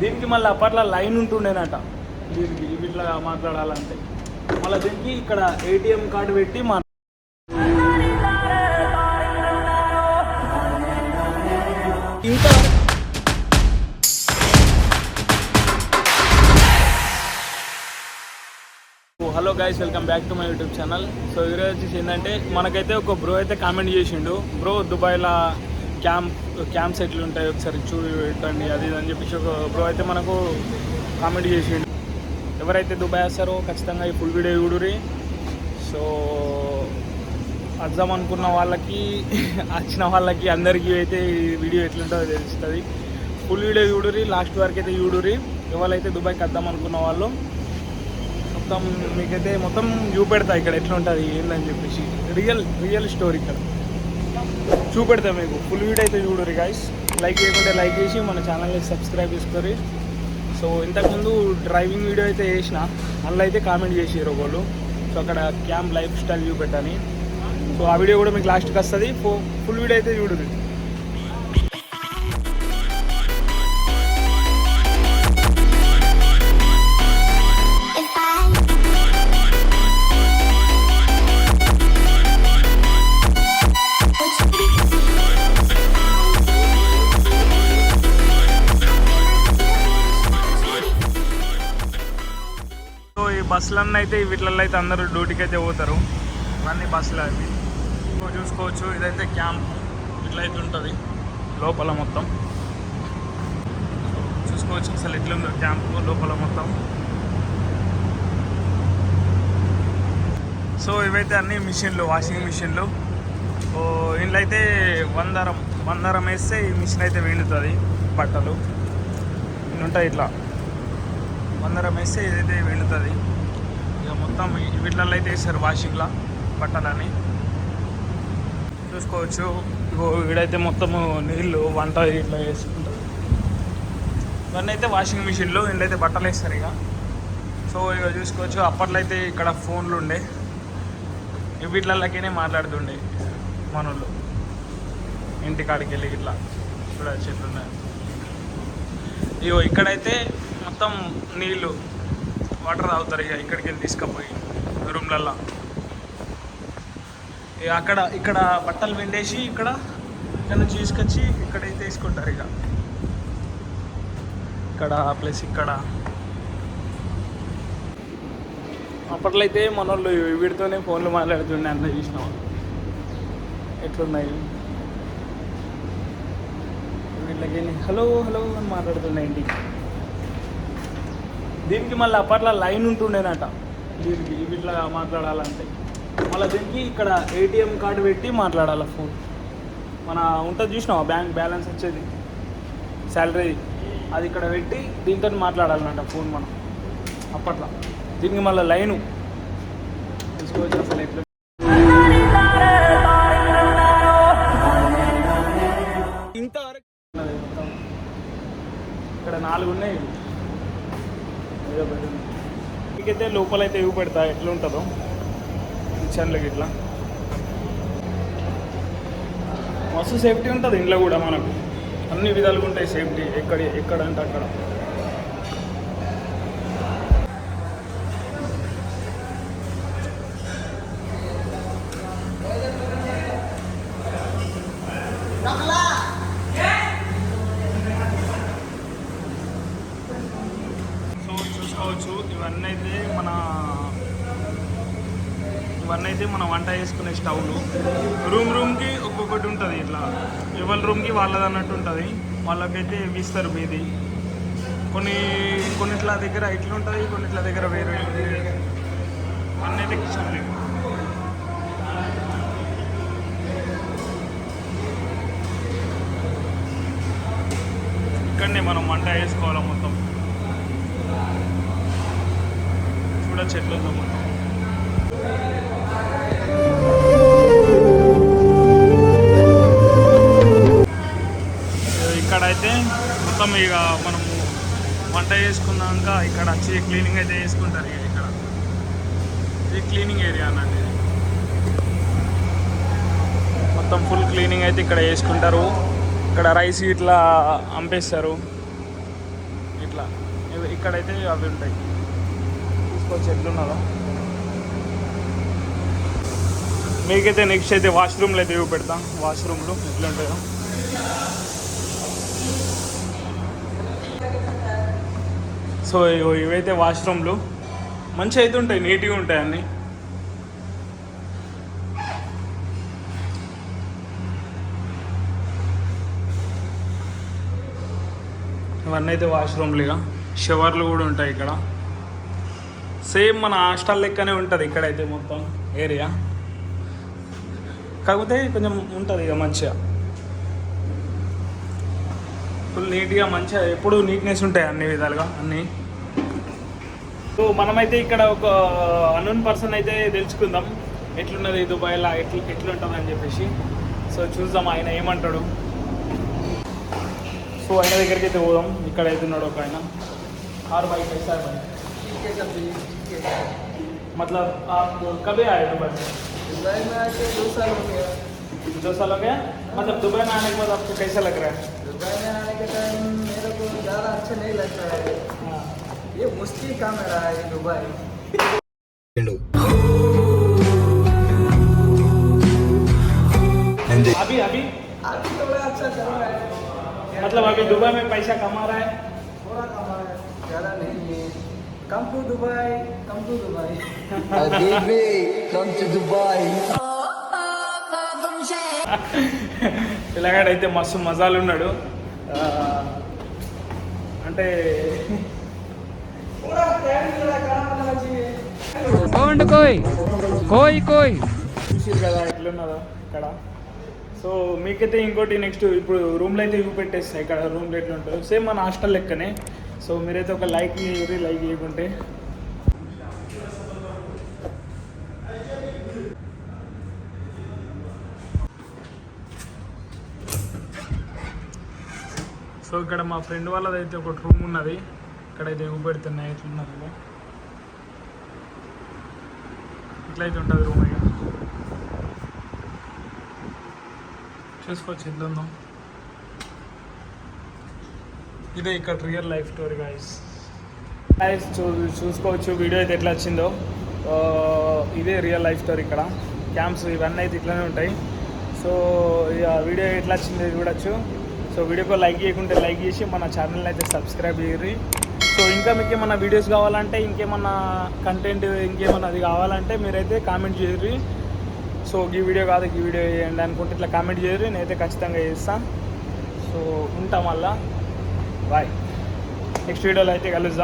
దీనికి మళ్ళీ అప్పట్లో లైన్ ఉంటుండేనట. దీనికి ఇట్లా మాట్లాడాలంటే. మళ్ళీ దీనికి ఇక్కడ ఏటీఎం కార్డు పెట్టి మా hello guys welcome back to my YouTube channel so ఈరోజు వచ్చేసి ఏంటంటే మనకైతే ఒక బ్రో అయితే కామెంట్ చేసిండు. బ్రో దుబాయ్లో క్యాంప్ క్యాంప్స్ ఎట్లుంటాయి ఒకసారి చూడండి అది ఇది అని చెప్పేసి ఒక బ్రో అయితే మనకు కామెంట్ చేసిండు. ఎవరైతే దుబాయ్ వస్తారో ఖచ్చితంగా ఈ ఫుల్ వీడియో చూడురి సో వద్దాం అనుకున్న వాళ్ళకి వచ్చిన వాళ్ళకి అందరికీ అయితే ఈ వీడియో ఎట్లుంటుందో తెలుస్తుంది. ఫుల్ వీడియో చూడురి లాస్ట్ వరకు అయితే చూడురి ఎవరైతే దుబాయ్కి వద్దాం అనుకున్న వాళ్ళు మొత్తం మీకైతే మొత్తం చూపెడతా ఇక్కడ ఎట్లా ఉంటుంది ఏందని చెప్పేసి. రియల్ రియల్ స్టోరీ ఇక్కడ. చూపెడతా మీకు. ఫుల్ వీడియో అయితే చూడరు గాయస్ లైక్ చేయకుంటే లైక్ చేసి మన ఛానల్ని సబ్స్క్రైబ్ చేసుకోరు సో ఇంతకుముందు డ్రైవింగ్ వీడియో అయితే చేసిన. అందులో అయితే కామెంట్ చేసారు ఒకళ్ళు. సో అక్కడ క్యాంప్ లైఫ్ స్టైల్ చూపెట్టని. సో ఆ వీడియో కూడా మీకు లాస్ట్కి వస్తుంది. ఫుల్ వీడియో అయితే చూడరు బస్సులన్నీ అయితే వీటిలలో అయితే అందరూ డ్యూటీకి అయితే పోతారు. ఇవన్నీ బస్సులు అవి. సో చూసుకోవచ్చు ఇదైతే క్యాంప్ ఇట్లయితే ఉంటుంది లోపల మొత్తం. చూసుకోవచ్చు అసలు ఎట్లుందో క్యాంప్ లోపల మొత్తం. సో ఇవైతే అన్ని మిషన్లు వాషింగ్ మిషన్లు. ఇంట్లో అయితే వందరం వందరం వేస్తే ఈ మిషన్ అయితే వేండుతుంది బట్టలు. ఇన్ని ఉంటాయి ఇట్లా. వందరం వేస్తే ఇదైతే వెళుతుంది మొత్తం ఈ- వీటిలలో అయితే వేస్తారు వాషింగ్లా బట్టలని చూసుకోవచ్చు. ఇగో వీడైతే మొత్తము నీళ్ళు వంట ఇట్లా వేసుకుంటారు ఇవన్నీ అయితే వాషింగ్ మిషన్లు వీళ్ళైతే బట్టలు వేస్తారు ఇక సో ఇక చూసుకోవచ్చు. అప్పట్లో అయితే ఇక్కడ ఫోన్లు ఉండే. ఈ మాట్లాడుతుండే మనోళ్ళు. ఇంటికాడికి వెళ్ళి ఇట్లా చూడచ్చు చెట్లున్నాయి ఇగో ఇక్కడైతే మొత్తం నీళ్ళు వాటర్ తాగుతారు ఇక ఇక్కడికి వెళ్ళి తీసుకుపోయి రూమ్లల్లో. ఇక అక్కడ ఇక్కడ బట్టలు వెండేసి ఇక్కడ ఇక్కడ నుంచి తీసుకొచ్చి ఇక్కడైతే తీసుకుంటారు ఇక. ఇక్కడ ప్లస్ ఇక్కడ. అప్పట్లో అయితే మన వాళ్ళు వీడితోనే ఫోన్లు మాట్లాడుతుండే అన్న చూసిన ఎట్లున్నాయి? వీళ్ళకి హలో హలో అని మాట్లాడుతున్నాయి ఇంటికి దీనికి మళ్ళీ అప్పట్లో లైన్ ఉంటుండేనట. దీనికి ఇట్లా మాట్లాడాలంటే. మళ్ళీ దీనికి ఇక్కడ ఏటీఎం కార్డు పెట్టి మాట్లాడాలి ఫోన్. మన ఉంటుంది చూసినావా? బ్యాంక్ బ్యాలెన్స్ వచ్చేది. శాలరీ అది ఇక్కడ పెట్టి దీంతో మాట్లాడాలన్నట ఫోన్ మనం. అప్పట్లో. దీనికి మళ్ళీ లైను. తీసుకోవచ్చు అసలు ఎట్లా? ఇంతవరకు ఉన్నది ఇక్కడ నాలుగు ఉన్నాయి. మీకైతే లోపలైతే ఇవి పెడతా ఎట్లా ఉంటుందో? కిచెన్లకి ఇట్లా. మస్తు సేఫ్టీ ఉంటుంది ఇంట్లో కూడా మనకు. అన్ని విధాలుగా ఉంటాయి సేఫ్టీ ఎక్కడ ఎక్కడ అంటే అక్కడ. సో ఇవన్నీ అయితే మన ఇవన్నీ అయితే మనం వంట చేసుకునే స్టవ్లు రూమ్ రూమ్కి ఒక్కొక్కటి ఉంటుంది ఇట్లా. ఎవరి రూమ్కి వాళ్ళది అన్నట్టు ఉంటుంది. వాళ్ళకైతే ఇస్తారు మీది. కొన్ని కొన్నిట్ల దగ్గర ఇట్లా ఉంటుంది కొన్నిట్ల దగ్గర వేరే అన్నైతే అన్నీ అయితే ఇక్కడనే మనం వంట వేసుకోవాలి మొత్తం. చాలా చెట్లు మొత్తం ఇక్కడైతే మొత్తం ఇక మనము వంట చేసుకున్నాక ఇక్కడ వచ్చి క్లీనింగ్ అయితే చేసుకుంటారు ఇక ఇక్కడ. ఇది క్లీనింగ్ ఏరియా అన్నట్టు ఇది. మొత్తం ఫుల్ క్లీనింగ్ అయితే ఇక్కడ చేసుకుంటారు. ఇక్కడ రైస్ ఇట్లా అంపేస్తారు. ఇట్లా. ఇక్కడైతే అవి ఉంటాయి. చూసుకోవచ్చు ఉన్నదా మీకైతే నెక్స్ట్ అయితే వాష్రూమ్లు అయితే ఇవి పెడతాం. వాష్రూమ్లు ఎట్లుంటాయో సో ఇగో ఇవైతే వాష్రూమ్లు మంచి అయితే ఉంటాయి నీట్గా ఉంటాయి అన్నీ. ఇవన్నీ అయితే వాష్రూమ్లు ఇక షవర్లు కూడా ఉంటాయి ఇక్కడ. సేమ్ మన హాస్టల్ లెక్కనే ఉంటుంది ఇక్కడైతే మొత్తం ఏరియా. కాకపోతే కొంచెం ఉంటుంది ఇక మంచిగా. ఫుల్ నీట్గా మంచిగా ఎప్పుడు నీట్నెస్ ఉంటాయి అన్ని విధాలుగా అన్నీ. సో మనమైతే ఇక్కడ ఒక అన్నోన్ పర్సన్ అయితే తెలుసుకుందాం. ఎట్లున్నది దుబాయ్లా ఎట్ల ఎట్లుంటుంది అని చెప్పేసి. సో చూద్దాం ఆయన ఏమంటాడు. సో ఆయన దగ్గరికి అయితే పోదాం. ఇక్కడ అయితే ఉన్నాడు ఒక ఆయన. ఆరు బైక్ సార్ బైక్ मतलब आप कब आए दुबई? में दुबई में आके दो साल हो गया। दो साल हो गया? मतलब दुबई में आने के बाद आपको कैसा लग रहा है? दुबई में आने के टाइम मेरे को ज़्यादा अच्छा नहीं लगता है। हाँ। ये मुश्किल काम है रहा है दुबई। अभी अभी? अभी थोड़ा अच्छा चल रहा है। मतलब अभी दुबई में पैसा कमा रहा है? थोड़ा कमा रहा है ज़्यादा नहीं है। Come to Dubai come to Dubai baby come to Dubai పిల్లగాడైతే మస్తు మజాలు ఉన్నాడు అంటే పోండి కోయ్ కోయ్ కోయ్. చూసారు కదా ఎట్లున్నదా ఇక్కడ. సో మీకైతే ఇంకోటి నెక్స్ట్ ఇప్పుడు రూమ్లో అయితే ఇవి పెట్టేస్తాయి ఇక్కడ రూమ్లో ఎట్లుంటుంది సేమ్ మన హాస్టల్ లెక్కనే. సో మీరైతే ఒక లైక్ చేయరు లైక్ చేయకుంటే. సో ఇక్కడ మా ఫ్రెండ్ వాళ్ళదైతే ఒకటి ఒక రూమ్ ఉన్నది. ఇక్కడైతే అయితే పెడుతున్నాయి ఎట్లున్నది ఇట్లయితే ఉంటుంది రూమ్ ఇక. చూసుకోవచ్చు ఎట్లుందో ఇదే ఇక్కడ real life story guys guys చూ చూసుకోవచ్చు వీడియో అయితే ఎట్లా వచ్చిందో. ఇదే రియల్ లైఫ్ స్టోరీ ఇక్కడ. క్యాంప్స్ ఇవన్నీ అయితే ఇట్లానే ఉంటాయి. సో ఇక వీడియో ఎట్లా వచ్చిందో చూడొచ్చు. సో వీడియోకి లైక్ చేయకుంటే లైక్ చేసి మన ఛానల్ అయితే సబ్స్క్రైబ్ చేయరు సో ఇంకా మీకు ఏమన్నా వీడియోస్ కావాలంటే ఇంకేమన్నా కంటెంట్ ఇంకేమన్నా అది కావాలంటే మీరైతే కామెంట్ చేయరు సో ఈ వీడియో కాదు ఈ వీడియో చేయండి అనుకుంటే ఇట్లా కామెంట్ చేయరు నేనైతే ఖచ్చితంగా చేస్తాను సో ఉంటాం మళ్ళీ. Bye. Next video, I'll take a look.